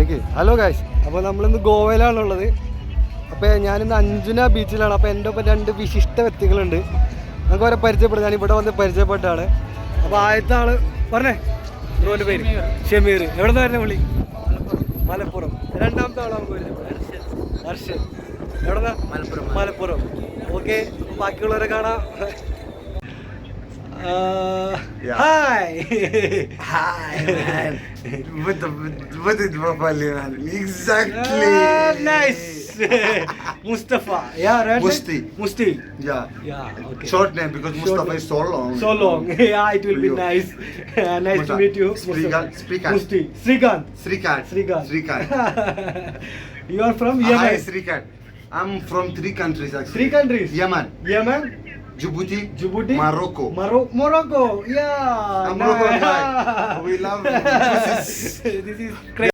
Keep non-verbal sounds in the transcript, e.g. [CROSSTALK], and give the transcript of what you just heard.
നിക്ക്. Hello guys അപ്പോൾ നമ്മളിന്ന് ഗോവയിലാണുള്ളത്. അപ്പോൾ ഞാനിന്ന് അഞ്ജുന ബീച്ചിലാണ്. അപ്പോൾ എന്റെ ഒപ്പം രണ്ട് വിശിഷ്ട വ്യക്തികളുണ്ട്. നമുക്ക് അവരെ പരിചയപ്പെടും ഞാൻ ഇവിടെ വന്ന് പരിചയപ്പെട്ടാണ് അപ്പോൾ ആദ്യത്തെ ആൾ പറഞ്ഞേ. ബ്രോന്റെ പേര്? ഷമീർ. എവിടെ നിന്ന് വരുന്ന വിളി മലപ്പുറം. രണ്ടാമത്തെ ആളാണ് ഹർഷൻ എവിടെ മലപ്പുറം. മലപ്പുറം. ഓക്കെ. ബാക്കിയുള്ളവരെ കാണാം. Yeah. Hi Hi, man. [LAUGHS] What the what did Bapali man? Exactly. Ah, nice. [LAUGHS] Mustafa. Yeah, right. Musti. Musti. Yeah. Yeah. Okay. Short name because Short Mustafa name. is so long. So long. [LAUGHS] Yeah, it will be nice. Uh, nice to meet you. Srikanth. Musti. Srikanth. Srikant. Srikanth. Srikant. you are from Yemen. Hi. Srikant. I'm from three countries actually. Three countries. Yemen, Yemen. Djibouti, Djibouti. Morocco. Moro- Morocco. Yeah. Ah, I'm Moroccan nice. Oh, we love juices. [LAUGHS] this is crazy.